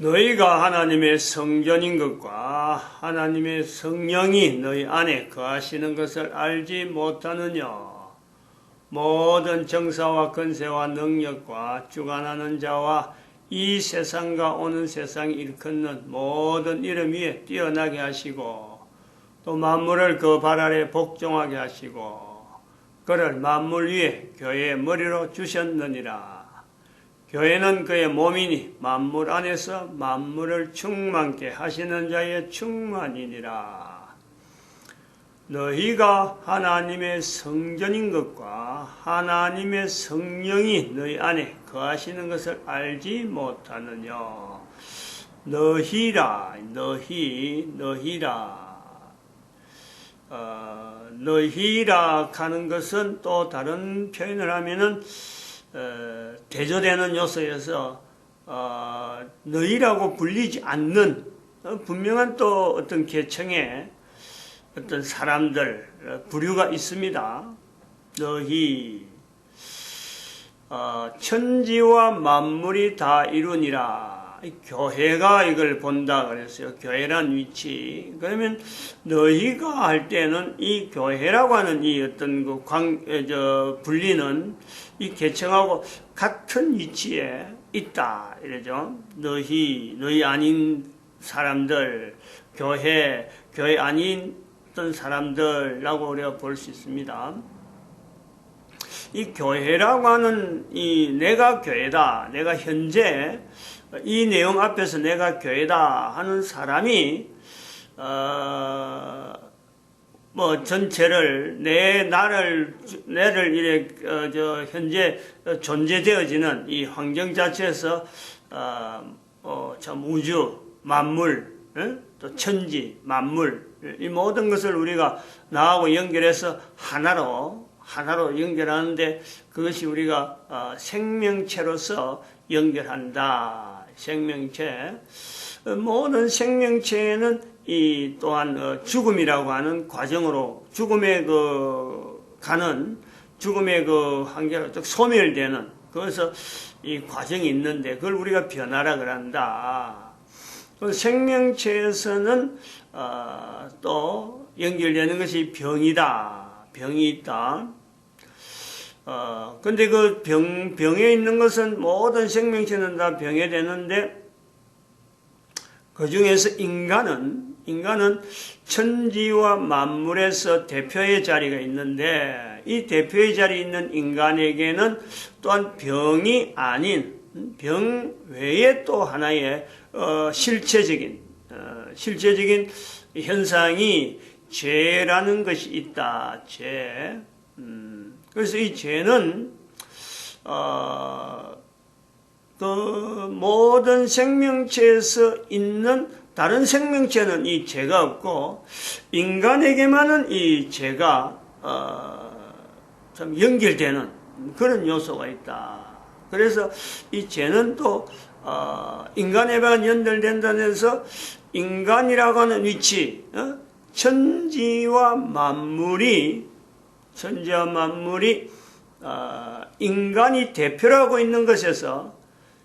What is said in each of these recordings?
너희가 하나님의 성전인 것과 하나님의 성령이 너희 안에 거하시는 것을 알지 못하느냐? 모든 정사와 건세와 능력과 주관하는 자와 이 세상과 오는 세상 일컫는 모든 이름 위에 뛰어나게 하시고 또 만물을 그 발 아래 복종하게 하시고 그를 만물 위에 교회의 머리로 주셨느니라. 교회는 그의 몸이니 만물 안에서 만물을 충만케 하시는 자의 충만이니라. 너희가 하나님의 성전인 것과 하나님의 성령이 너희 안에 거하시는 것을 알지 못하느냐. 너희라, 너희, 너희라. 어, 너희라 하는 것은 또 다른 표현을 하면은 어, 대조되는 요소에서 어, 너희라고 불리지 않는 어, 분명한 또 어떤 계층의 어떤 사람들 어, 부류가 있습니다. 너희 어, 천지와 만물이 다 이루니라. 이 교회가 이걸 본다 그랬어요. 교회란 위치. 그러면 너희가 할 때는 이 교회라고 하는 이 어떤 그 광, 에, 저, 불리는 이 계층하고 같은 위치에 있다. 이러죠. 너희, 너희 아닌 사람들, 교회, 교회 아닌 어떤 사람들라고 우리가 볼 수 있습니다. 이 교회라고 하는 이 내가 교회다. 내가 현재 이 내용 앞에서 내가 교회다 하는 사람이 어, 뭐 전체를 내 나를 내를 이래 어, 저 현재 존재되어지는 이 환경 자체에서 어, 어, 참 우주 만물 에? 또 천지 만물 이 모든 것을 우리가 나하고 연결해서 하나로 하나로 연결하는데 그것이 우리가 어, 생명체로서 연결한다. 생명체. 어, 모든 생명체는 이 또한 어, 죽음이라고 하는 과정으로 죽음에 그 가는 죽음의 그 한계로 즉 소멸되는 그래서 이 과정이 있는데 그걸 우리가 변화라 그런다. 그 생명체에서는 어, 또 연결되는 것이 병이다. 병이 있다. 어, 근데 그 병, 병에 있는 것은 모든 생명체는 다 병에 되는데 그 중에서 인간은, 인간은 천지와 만물에서 대표의 자리가 있는데 이 대표의 자리에 있는 인간에게는 또한 병이 아닌 병 외에 또 하나의 어, 실체적인, 어, 실체적인 현상이 죄라는 것이 있다. 죄. 음, 그래서 이 죄는 어, 그 모든 생명체에서 있는 다른 생명체는 이 죄가 없고 인간에게만은 이 죄가 어, 참 연결되는 그런 요소가 있다. 그래서 이 죄는 또 어, 인간에만 연결된다는 해서 인간이라고 하는 위치, 어? 천지와 만물이 천지와 만물이 어, 인간이 대표라고 있는 것에서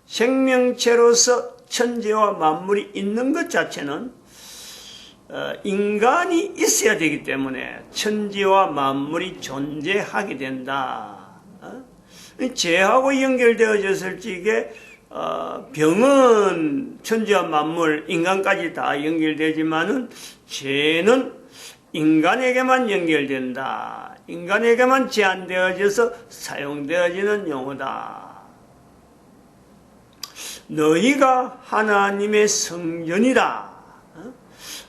생명체로서 천지와 만물이 있는 것 자체는 어, 인간이 있어야 되기 때문에 천지와 만물이 존재하게 된다. 어? 죄하고 연결되어졌을 적에 어, 병은 천지와 만물, 인간까지 다 연결되지만은 죄는 인간에게만 연결된다. 인간에게만 제한되어져서 사용되어지는 용어다. 너희가 하나님의 성전이다. 어?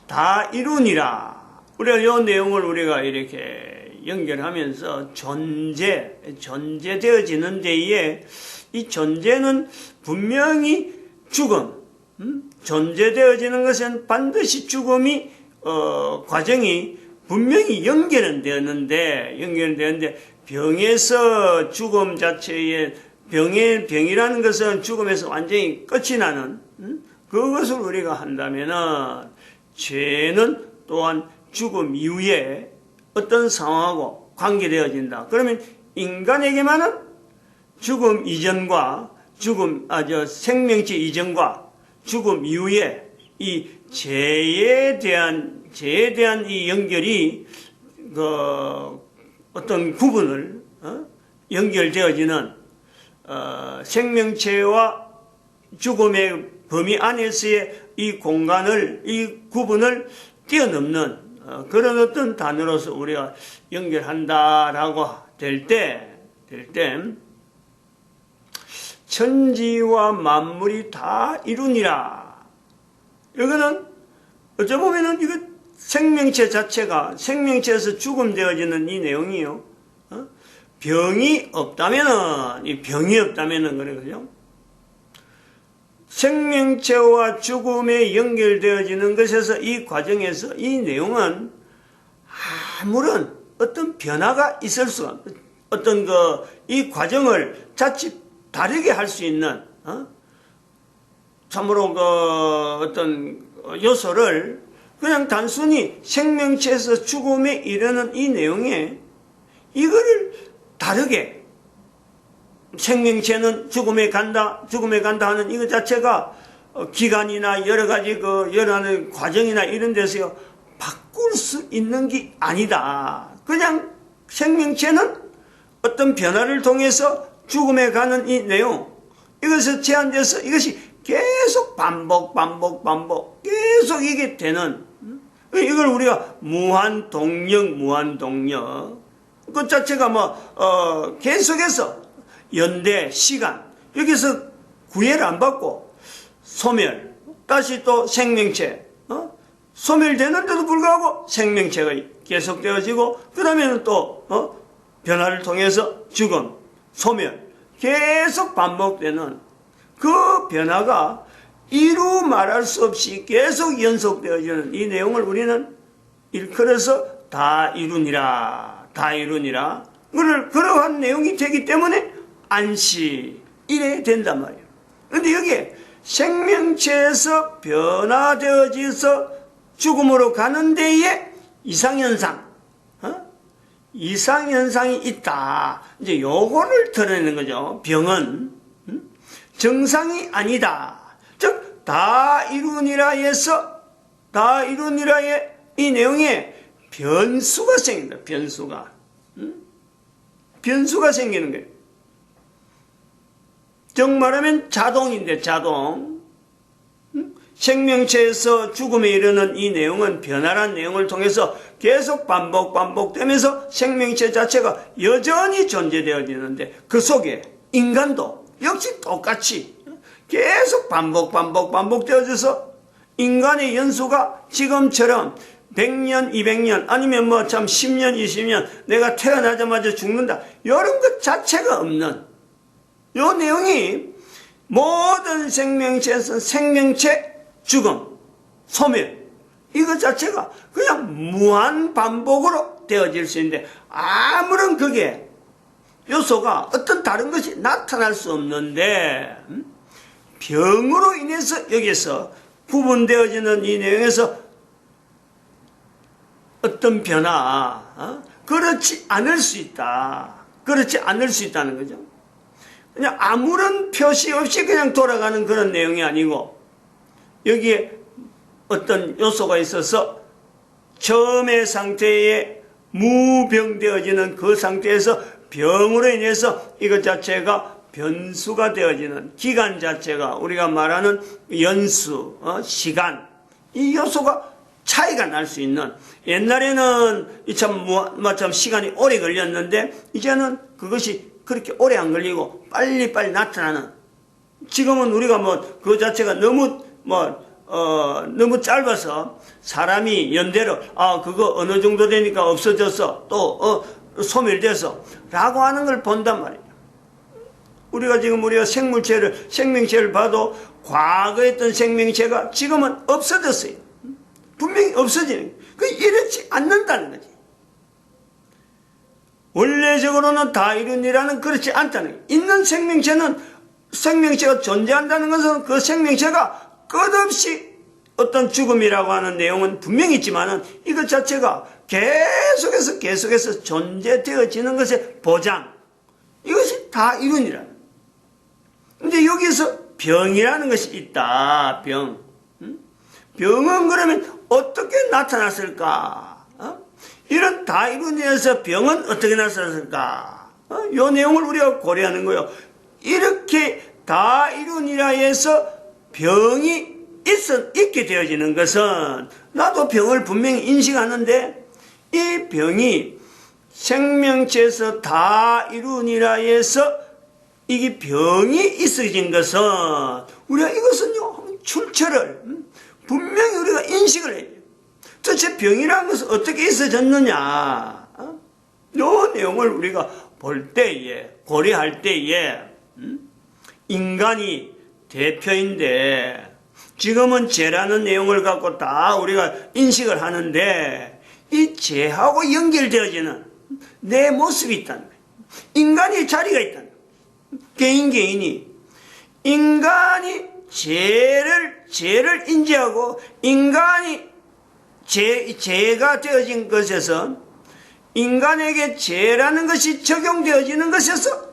다 이루니라. 우리가 이 내용을 우리가 이렇게 연결하면서 존재, 존재되어지는 데에 이 존재는 분명히 죽음, 음? 존재되어지는 것은 반드시 죽음이 어, 과정이 분명히 연결은 되었는데 연결은 되었는데 병에서 죽음 자체에 병의 병이라는 것은 죽음에서 완전히 끝이 나는 음? 그것을 우리가 한다면은 죄는 또한 죽음 이후에 어떤 상황하고 관계되어진다. 그러면 인간에게만은 죽음 이전과 죽음 아저 생명체 이전과 죽음 이후에 이 죄에 대한 죄에 대한 이 연결이 그 어떤 구분을 어? 연결되어지는 어, 생명체와 죽음의 범위 안에서의 이 공간을 이 구분을 뛰어넘는 어, 그런 어떤 단어로서 우리가 연결한다라고 될 때 될 때 천지와 만물이 다 이루니라. 이거는 어쩌 보면은 이거 생명체 자체가 생명체에서 죽음되어지는 이 내용이요. 어? 병이 없다면은 이 병이 없다면은 그죠? 생명체와 죽음에 연결되어지는 것에서 이 과정에서 이 내용은 아무런 어떤 변화가 있을 수가 어떤 그 이 과정을 자칫 다르게 할 수 있는 어? 참으로 그 어떤 요소를 그냥 단순히 생명체에서 죽음에 이르는 이 내용에 이거를 다르게 생명체는 죽음에 간다, 죽음에 간다 하는 이것 자체가 어, 기간이나 여러 가지 그 가지 과정이나 이런 데서 바꿀 수 있는 게 아니다. 그냥 생명체는 어떤 변화를 통해서 죽음에 가는 이 내용, 이것에 제한돼서 이것이 계속 반복, 반복, 반복, 계속 이게 되는, 이걸 우리가 무한 동력, 무한 동력. 그 자체가 뭐, 어, 계속해서 연대, 시간, 여기서 구애를 안 받고, 소멸, 다시 또 생명체, 어? 소멸되는데도 불구하고 생명체가 계속되어지고, 그 다음에는 또, 어? 변화를 통해서 죽음, 소멸, 계속 반복되는 그 변화가 이루 말할 수 없이 계속 연속되어지는 이 내용을 우리는 일컬어서 다 이루니라, 다 이루니라. 그를 그러한 내용이 되기 때문에 안시 이래 된단 말이에요. 근데 여기에 생명체에서 변화되어져서 죽음으로 가는 데에 이상현상, 어? 이상현상이 있다. 이제 요거를 드러내는 거죠. 병은 음? 정상이 아니다. 즉, 다 이루니라에서, 다 이루니라 의 이 내용에 변수가 생긴다. 변수가. 음? 변수가 생기는 거예요. 정말하면 자동인데, 자동. 음? 생명체에서 죽음에 이르는 이 내용은 변화란 내용을 통해서 계속 반복 반복되면서 생명체 자체가 여전히 존재되어지는데 그 속에 인간도 역시 똑같이 계속 반복 반복 반복되어져서 인간의 연수가 지금처럼 100년, 200년 아니면 뭐 참 10년, 20년 내가 태어나자마자 죽는다. 이런 것 자체가 없는 요 내용이 모든 생명체에서 생명체 죽음, 소멸 이것 자체가 그냥 무한 반복으로 되어질 수 있는데 아무런 그게 요소가 어떤 다른 것이 나타날 수 없는데 음? 병으로 인해서 여기서 구분되어지는 이 내용에서 어떤 변화 어? 그렇지 않을 수 있다. 그렇지 않을 수 있다는 거죠. 그냥 아무런 표시 없이 그냥 돌아가는 그런 내용이 아니고 여기에 어떤 요소가 있어서 처음의 상태에 무병되어지는 그 상태에서 병으로 인해서 이것 자체가 변수가 되어지는 기간 자체가 우리가 말하는 연수, 어, 시간 이 요소가 차이가 날 수 있는. 옛날에는 참, 뭐, 참 시간이 오래 걸렸는데 이제는 그것이 그렇게 오래 안 걸리고 빨리 빨리 나타나는. 지금은 우리가 뭐 그 자체가 너무 뭐 어, 너무 짧아서 사람이 연대로 아 그거 어느 정도 되니까 없어졌어 또 어, 소멸돼서 라고 하는 걸 본단 말이에요. 우리가 지금 우리가 생물체를 생명체를 봐도 과거에 있던 생명체가 지금은 없어졌어요. 분명히 없어지는. 그 이렇지 않는다는 거지. 원래적으로는 다 이룬이라는 그렇지 않다는 거예요. 있는 생명체는 생명체가 존재한다는 것은 그 생명체가 끝없이 어떤 죽음이라고 하는 내용은 분명히 있지만은 이것 자체가 계속해서 계속해서 존재되어지는 것의 보장. 이것이 다 이룬이라는. 근데 여기서 병이라는 것이 있다. 병. 응? 병은 그러면 어떻게 나타났을까? 어? 이런 다이룬에서 병은 어떻게 나타났을까? 어? 이 내용을 우리가 고려하는 거예요. 이렇게 다이룬이라 해서 병이 있어, 있게 되어지는 것은 나도 병을 분명히 인식하는데 이 병이 생명체에서 다이룬이라 해서 이게 병이 있어진 것은 우리가 이것은요 출처를 음, 분명히 우리가 인식을 해야 돼요. 도대체 병이라는 것은 어떻게 있어졌느냐? 어? 이 내용을 우리가 볼 때에 고려할 때에 음, 인간이 대표인데 지금은 죄라는 내용을 갖고 다 우리가 인식을 하는데 이 죄하고 연결되어지는 내 모습이 있다는 거예요. 인간의 자리가 있다는 거예요. 개인 개인이 인간이 죄를 죄를 인지하고 인간이 죄 죄가 되어진 것에서 인간에게 죄라는 것이 적용되어지는 것에서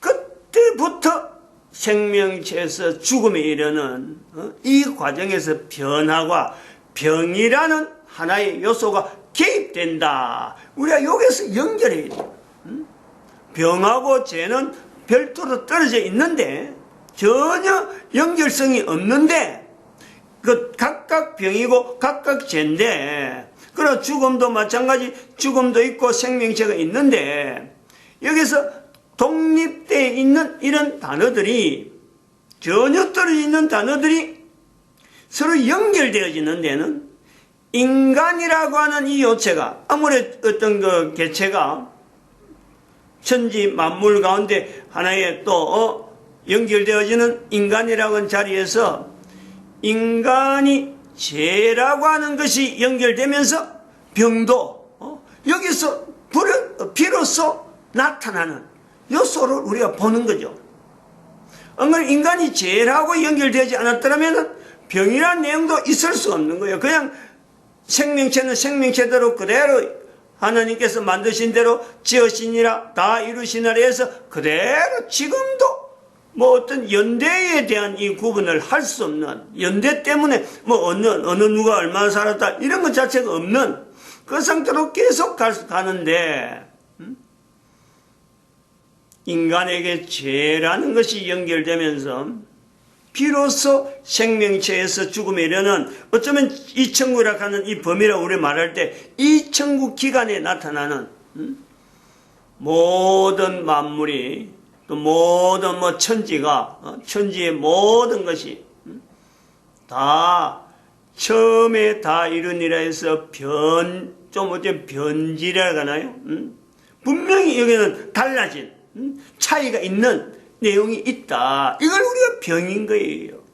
그때부터 생명체에서 죽음에 이르는 어, 이 과정에서 변화가 병이라는 하나의 요소가 개입된다. 우리가 여기서 연결해야 돼요. 음? 병하고 죄는 별도로 떨어져 있는데 전혀 연결성이 없는데 그 각각 병이고 각각 죄인데 그런 죽음도 마찬가지 죽음도 있고 생명체가 있는데 여기서 독립되어 있는 이런 단어들이 전혀 떨어져 있는 단어들이 서로 연결되어지는 데는 인간이라고 하는 이 요체가 아무래도 어떤 그 개체가 천지 만물 가운데 하나의 또 어, 연결되어지는 인간이라고 하는 자리에서 인간이 죄라고 하는 것이 연결되면서 병도 어, 여기서 불- 비로소 나타나는 요소를 우리가 보는 거죠. 그러니까 인간이 죄라고 연결되지 않았더라면 병이라는 내용도 있을 수 없는 거예요. 그냥 생명체는 생명체대로 그대로 하나님께서 만드신 대로 지으시니라 다 이루시니라 해서 그대로 지금도 뭐 어떤 연대에 대한 이 구분을 할 수 없는 연대 때문에 뭐 어느 어느 누가 얼마나 살았다 이런 것 자체가 없는 그 상태로 계속 갈- 가는데 음? 인간에게 죄라는 것이 연결되면서 비로소 생명체에서 죽음에 이르는 어쩌면 이 천국이라 하는 이 범위라고 우리 말할 때 이 천국 기간에 나타나는 음? 모든 만물이 또 모든 뭐 천지가 어? 천지의 모든 것이 음? 다 처음에 다 이루니라 해서 변, 좀 어째 변질이라 하나요? 음? 분명히 여기는 달라진, 음? 차이가 있는 내용이 있다. 이걸 병인 거예요.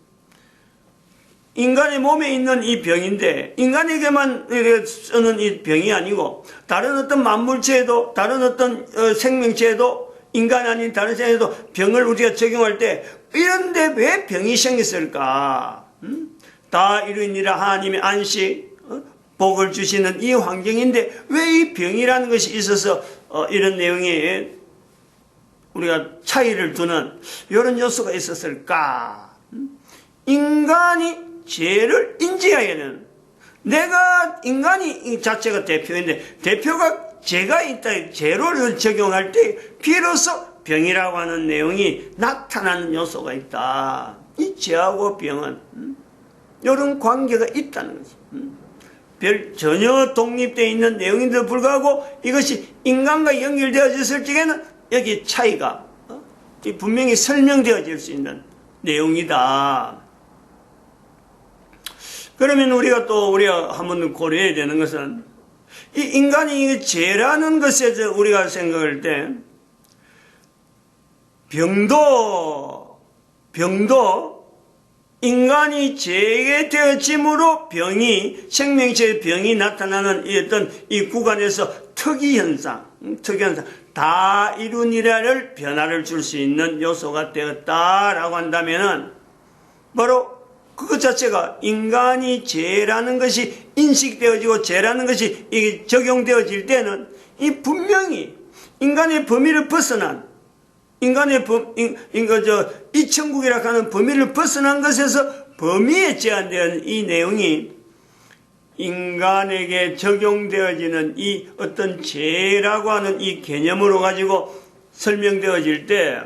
인간의 몸에 있는 이 병인데, 인간에게만 쓰는 이 병이 아니고, 다른 어떤 만물체에도, 다른 어떤 어, 생명체에도, 인간 아닌 다른 생에도 병을 우리가 적용할 때, 이런데 왜 병이 생겼을까? 음? 다 이루니라 하나님의 안식, 어? 복을 주시는 이 환경인데, 왜 이 병이라는 것이 있어서 어, 이런 내용이 우리가 차이를 두는 이런 요소가 있었을까? 음? 인간이 죄를 인지해야 되는 내가 인간이 이 자체가 대표인데 대표가 죄가 있다 죄를 적용할 때 비로소 병이라고 하는 내용이 나타나는 요소가 있다. 이 죄하고 병은 음? 이런 관계가 있다는 거지. 음? 별 전혀 독립되어 있는 내용인데도 불구하고 이것이 인간과 연결되어졌을 적에는 여기 차이가 어? 이 분명히 설명되어질 수 있는 내용이다. 그러면 우리가 또 우리가 한번 고려해야 되는 것은 이 인간이 이 죄라는 것에 서 우리가 생각할 때 병도 병도 인간이 죄게 되어짐으로 병이 생명체의 병이 나타나는 이 어떤 이 구간에서 특이 현상, 음, 특이 현상 다 이룬이라를 변화를 줄 수 있는 요소가 되었다라고 한다면은 바로 그것 자체가 인간이 죄라는 것이 인식되어지고 죄라는 것이 이게 적용되어질 때는 이 분명히 인간의 범위를 벗어난 인간의 범, 인, 인거 저 이천국이라 하는 범위를 벗어난 것에서 범위에 제한되는 이 내용이 인간에게 적용되어지는 이 어떤 죄라고 하는 이 개념으로 가지고 설명되어질 때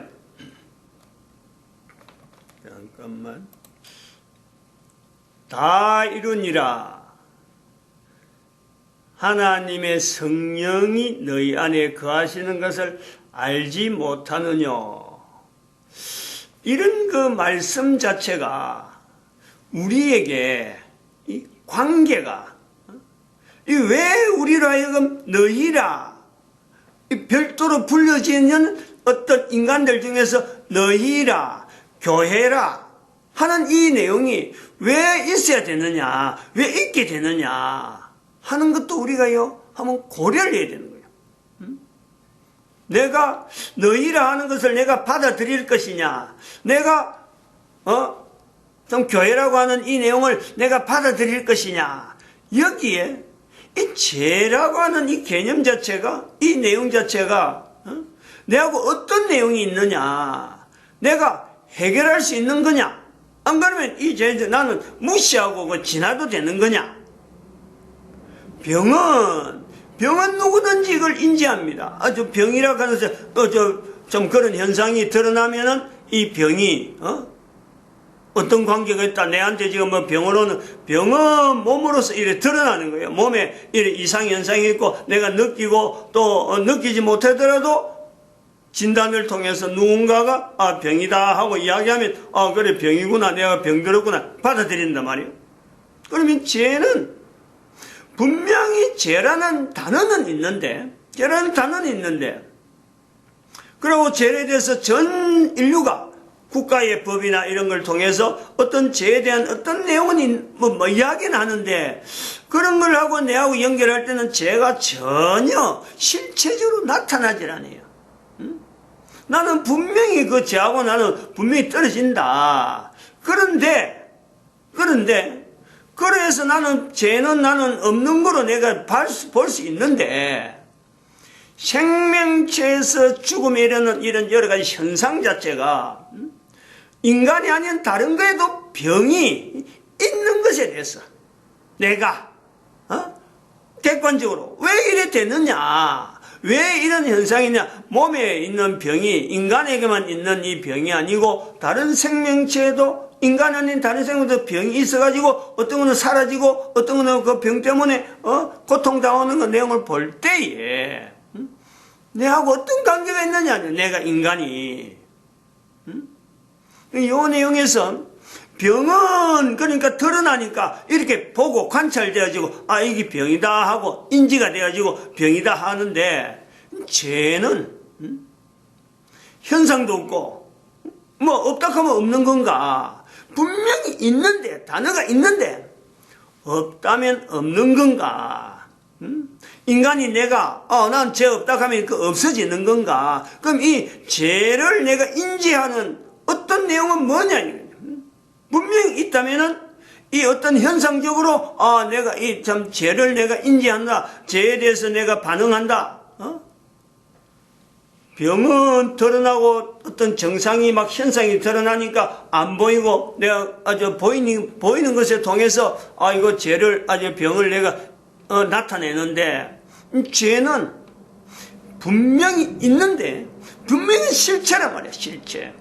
잠깐만. 다 이루니라. 하나님의 성령이 너희 안에 거하시는 것을 알지 못하느냐 이런 그 말씀 자체가 우리에게 이 관계가 이 왜 우리로 하여금 너희라 이 별도로 불려지는 어떤 인간들 중에서 너희라 교회라 하는 이 내용이 왜 있어야 되느냐 왜 있게 되느냐 하는 것도 우리가요 한번 고려를 해야 되는 거예요. 음? 내가 너희라 하는 것을 내가 받아들일 것이냐 내가 어? 좀 교회라고 하는 이 내용을 내가 받아들일 것이냐 여기에 이 죄라고 하는 이 개념 자체가 이 내용 자체가 어? 내하고 어떤 내용이 있느냐 내가 해결할 수 있는 거냐 안 그러면 이 죄 나는 무시하고 그 지나도 되는 거냐 병은 병은 누구든지 이걸 인지합니다. 아주 병이라 하는 어저좀 그런 현상이 드러나면은 이 병이 어? 어떤 관계가 있다. 내한테 지금 뭐 병으로는 병은 몸으로서 이래 드러나는 거예요. 몸에 이래 이상 현상이 있고 내가 느끼고 또 어, 느끼지 못하더라도 진단을 통해서 누군가가 아 병이다 하고 이야기하면 아 그래 병이구나 내가 병들었구나 받아들인단 말이에요. 그러면 죄는 분명히 죄라는 단어는 있는데 죄라는 단어는 있는데 그리고 죄에 대해서 전 인류가 국가의 법이나 이런 걸 통해서 어떤 죄에 대한 어떤 내용은 뭐, 뭐 이야기는 하는데 그런 걸 하고 내하고 연결할 때는 죄가 전혀 실체적으로 나타나질 않아요. 응? 나는 분명히 그 죄하고 나는 분명히 떨어진다. 그런데 그런데 그래서 나는 죄는 나는 없는 거로 내가 볼 수 있는데 생명체에서 죽음에 이르는 이런 여러 가지 현상 자체가 인간이 아닌 다른 거에도 병이 있는 것에 대해서 내가 어? 객관적으로 왜 이래 되느냐 왜 이런 현상이냐 몸에 있는 병이 인간에게만 있는 이 병이 아니고 다른 생명체에도 인간 아닌 다른 생명도 병이 있어가지고 어떤 거는 사라지고 어떤 거는 그 병 때문에 어 고통당하는 그 내용을 볼 때에 음? 내하고 어떤 관계가 있느냐 내가 인간이 음? 이 내용에서 병은 그러니까 드러나니까 이렇게 보고 관찰되어지고 아 이게 병이다 하고 인지가 되어지고 병이다 하는데 죄는 음? 현상도 없고 뭐 없다 하면 없는 건가 분명히 있는데 단어가 있는데 없다면 없는 건가 음? 인간이 내가 어, 난 죄 없다 하면 그 없어지는 건가 그럼 이 죄를 내가 인지하는 어떤 내용은 뭐냐 분명히 있다면은 이 어떤 현상적으로 아 내가 이 참 죄를 내가 인지한다 죄에 대해서 내가 반응한다 어? 병은 드러나고 어떤 정상이 막 현상이 드러나니까 안 보이고 내가 아주 보이는 보이는 것에 통해서 아 이거 죄를 아주 병을 내가 어, 나타내는데 죄는 분명히 있는데 분명히 실체란 말이야 실체.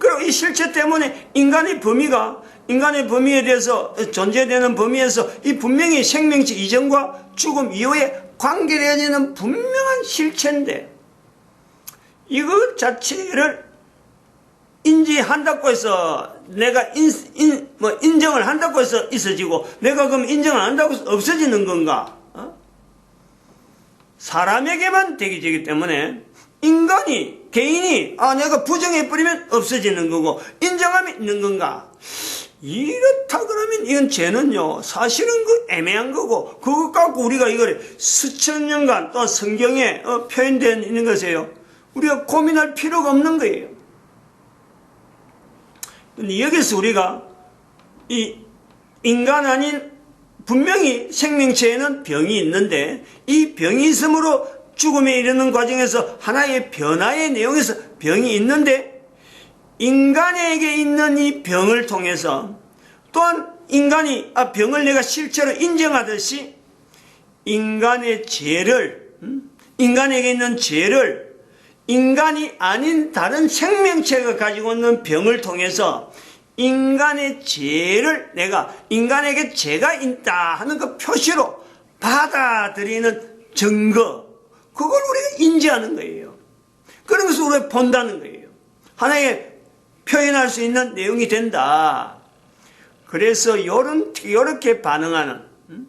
그리고 이 실체 때문에 인간의 범위가 인간의 범위에 대해서 존재되는 범위에서 이 분명히 생명체 이전과 죽음 이후에 관계되어지는 분명한 실체인데 이것 자체를 인지한다고 해서 내가 인, 인, 뭐 인정을 한다고 해서 있어지고 내가 그럼 인정을 안 한다고 해서 없어지는 건가? 어? 사람에게만 되기 되기 때문에 인간이 개인이 아 내가 부정해 버리면 없어지는 거고 인정하면 있는 건가? 이렇다 그러면 이건 죄는요, 사실은 그 애매한 거고, 그것 갖고 우리가 이걸 수천 년간 또 성경에 어, 표현되어 있는 것이에요. 우리가 고민할 필요가 없는 거예요. 근데 여기서 우리가 이 인간 아닌 분명히 생명체에는 병이 있는데 이 병이 있으므로 죽음에 이르는 과정에서 하나의 변화의 내용에서 병이 있는데 인간에게 있는 이 병을 통해서 또한 인간이 아, 병을 내가 실제로 인정하듯이 인간의 죄를 음? 인간에게 있는 죄를 인간이 아닌 다른 생명체가 가지고 있는 병을 통해서 인간의 죄를 내가 인간에게 죄가 있다 하는 그 표시로 받아들이는 증거 그걸 우리가 인지하는 거예요. 그런 것을 우리가 본다는 거예요. 하나의 표현할 수 있는 내용이 된다. 그래서 요런, 요렇게 반응하는, 음?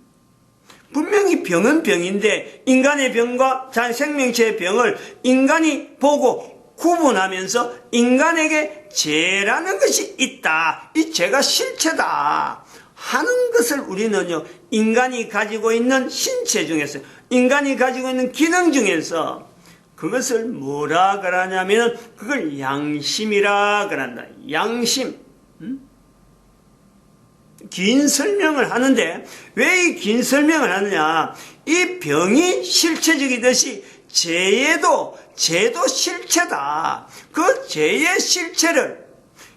분명히 병은 병인데, 인간의 병과 자 생명체의 병을 인간이 보고 구분하면서 인간에게 죄라는 것이 있다. 이 죄가 실체다. 하는 것을 우리는요, 인간이 가지고 있는 신체 중에서, 인간이 가지고 있는 기능 중에서, 그것을 뭐라 그러냐면, 그걸 양심이라 그런다. 양심. 음? 긴 설명을 하는데 왜 이 긴 설명을 하느냐? 이 병이 실체적이듯이 죄에도 죄도 실체다. 그 죄의 실체를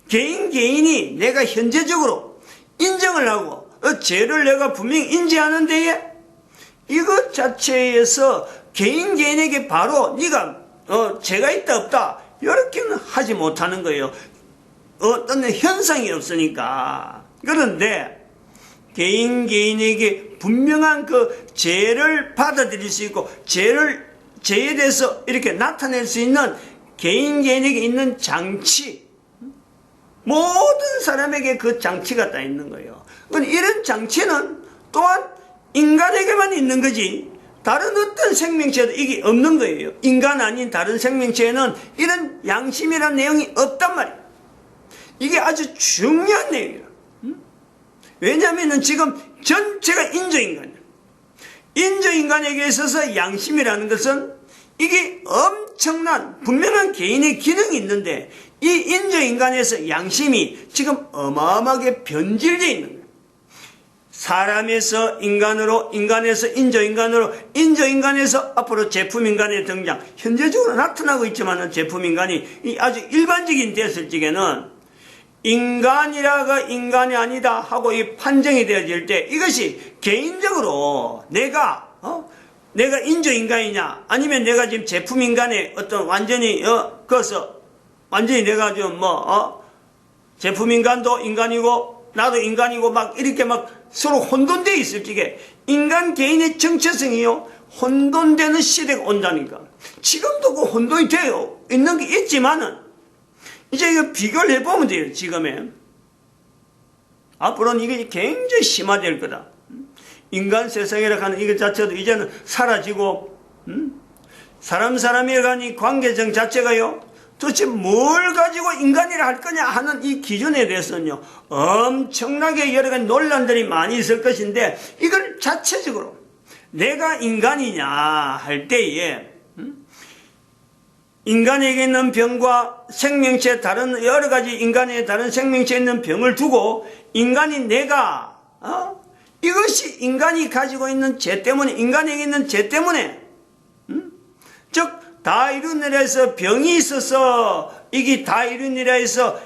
개인 개인이 내가 현재적으로 인정을 하고 그 죄를 내가 분명히 인지하는 데에 이것 자체에서 개인 개인에게 바로 네가 어, 죄가 있다 없다 이렇게는 하지 못하는 거예요. 어떤 현상이 없으니까. 그런데 개인 개인에게 분명한 그 죄를 받아들일 수 있고 죄를 죄에 대해서 이렇게 나타낼 수 있는 개인 개인에게 있는 장치 모든 사람에게 그 장치가 다 있는 거예요. 이런 장치는 또한 인간에게만 있는 거지 다른 어떤 생명체도 이게 없는 거예요. 인간 아닌 다른 생명체에는 이런 양심이라는 내용이 없단 말이에요. 이게 아주 중요한 내용이에요. 왜냐하면 지금 전체가 인조인간이에요. 인조인간에게 있어서 양심이라는 것은 이게 엄청난 분명한 개인의 기능이 있는데 이 인조인간에서 양심이 지금 어마어마하게 변질되어 있는 거예요. 사람에서 인간으로, 인간에서 인조인간으로, 인조인간에서 앞으로 제품인간의 등장. 현재적으로 나타나고 있지만 제품인간이 아주 일반적인 됐을 적에는 인간이라가 인간이 아니다 하고 이 판정이 되어질 때 이것이 개인적으로 내가 어? 내가 인조인간이냐 아니면 내가 지금 제품인간의 어떤 완전히 어 그래서 완전히 내가 좀뭐 어? 제품 인간도 인간이고 나도 인간이고 막 이렇게 막 서로 혼돈되어 있을 적에 인간 개인의 정체성이요 혼돈되는 시대가 온다니까 지금도 그 혼돈이 되어 있는 게 있지만은 이제 이거 비교를 해보면 돼요, 지금에. 앞으로는 이게 굉장히 심화될 거다. 인간 세상이라 하는 이것 자체도 이제는 사라지고, 음? 사람 사람이라 하는 관계정 자체가요, 도대체 뭘 가지고 인간이라 할 거냐 하는 이 기준에 대해서는요, 엄청나게 여러 가지 논란들이 많이 있을 것인데, 이걸 자체적으로 내가 인간이냐 할 때에, 인간에게 있는 병과 생명체 다른 여러 가지 인간의 다른 생명체에 있는 병을 두고 인간이 내가 어? 이것이 인간이 가지고 있는 죄 때문에 인간에게 있는 죄 때문에 음? 즉 다 이루니라 해서 병이 있어서 이게 다 이루니라 해서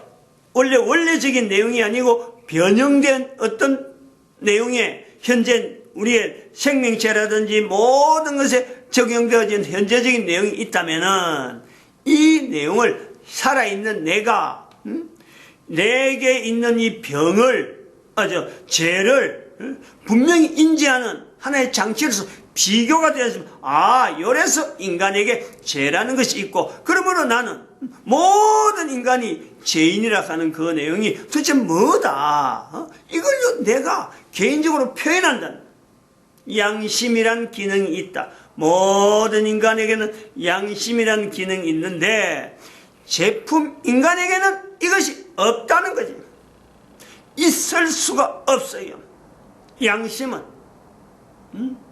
원래 원래적인 내용이 아니고 변형된 어떤 내용에 현재 우리의 생명체라든지 모든 것에 적용되어진 현재적인 내용이 있다면은 이 내용을 살아있는 내가 음? 내게 있는 이 병을 아저 죄를 음? 분명히 인지하는 하나의 장치로서 비교가 되었으면 아 이래서 인간에게 죄라는 것이 있고 그러므로 나는 모든 인간이 죄인이라 하는 그 내용이 도대체 뭐다 어? 이걸 내가 개인적으로 표현한다는 양심이란 기능이 있다. 모든 인간에게는 양심이란 기능이 있는데 제품 인간에게는 이것이 없다는 거지. 있을 수가 없어요. 양심은. 음?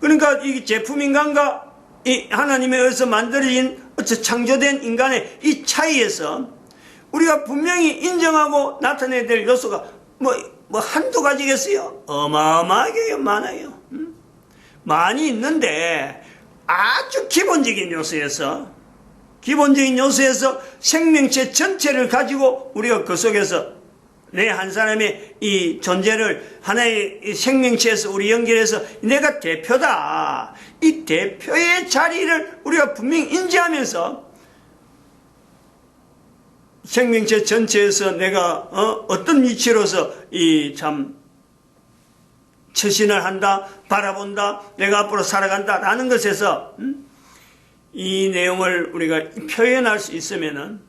그러니까 이 제품 인간과 이 하나님에 의해서 만들어진 어째 창조된 인간의 이 차이에서 우리가 분명히 인정하고 나타내야 될 요소가 뭐, 뭐 한두 가지겠어요? 어마어마하게 많아요. 음? 많이 있는데 아주 기본적인 요소에서 기본적인 요소에서 생명체 전체를 가지고 우리가 그 속에서 내 한 사람의 이 존재를 하나의 이 생명체에서 우리 연결해서 내가 대표다. 이 대표의 자리를 우리가 분명히 인지하면서 생명체 전체에서 내가 어, 떤 위치로서 이 참 처신을 한다, 바라본다, 내가 앞으로 살아간다라는 것에서 음? 이 내용을 우리가 표현할 수 있으면은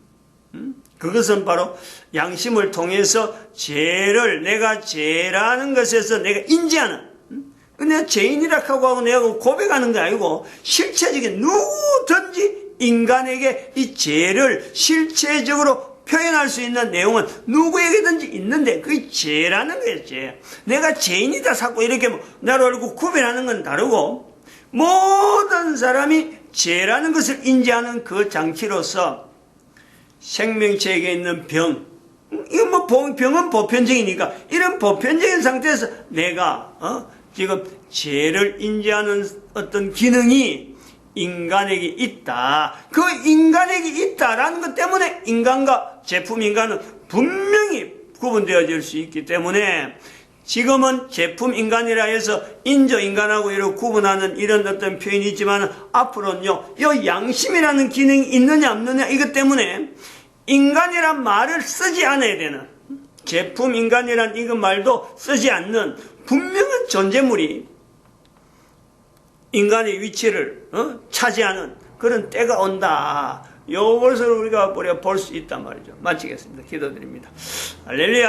음? 그것은 바로 양심을 통해서 죄를 내가 죄라는 것에서 내가 인지하는 음? 내가 죄인이라 하고 내가 고백하는 게 아니고 실체적인 누구든지 인간에게 이 죄를 실체적으로 표현할 수 있는 내용은 누구에게든지 있는데 그게 죄라는 거예요 죄. 내가 죄인이다 자꾸 이렇게 뭐 나를 알고 구별하는 건 다르고 모든 사람이 죄라는 것을 인지하는 그 장치로서 생명체에게 있는 병, 이거 뭐 보- 병은 보편적이니까 이런 보편적인 상태에서 내가 어? 지금 죄를 인지하는 어떤 기능이 인간에게 있다. 그 인간에게 있다라는 것 때문에 인간과 제품 인간은 분명히 구분되어질 수 있기 때문에 지금은 제품 인간이라 해서 인조 인간하고 이렇게 구분하는 이런 어떤 표현이 있지만 앞으로는요, 이 양심이라는 기능이 있느냐 없느냐 이것 때문에 인간이란 말을 쓰지 않아야 되는 제품 인간이란 이거 말도 쓰지 않는 분명한 존재물이 인간의 위치를 어? 차지하는 그런 때가 온다. 요것을 우리가 볼 수 있단 말이죠. 마치겠습니다. 기도드립니다. 할렐루야.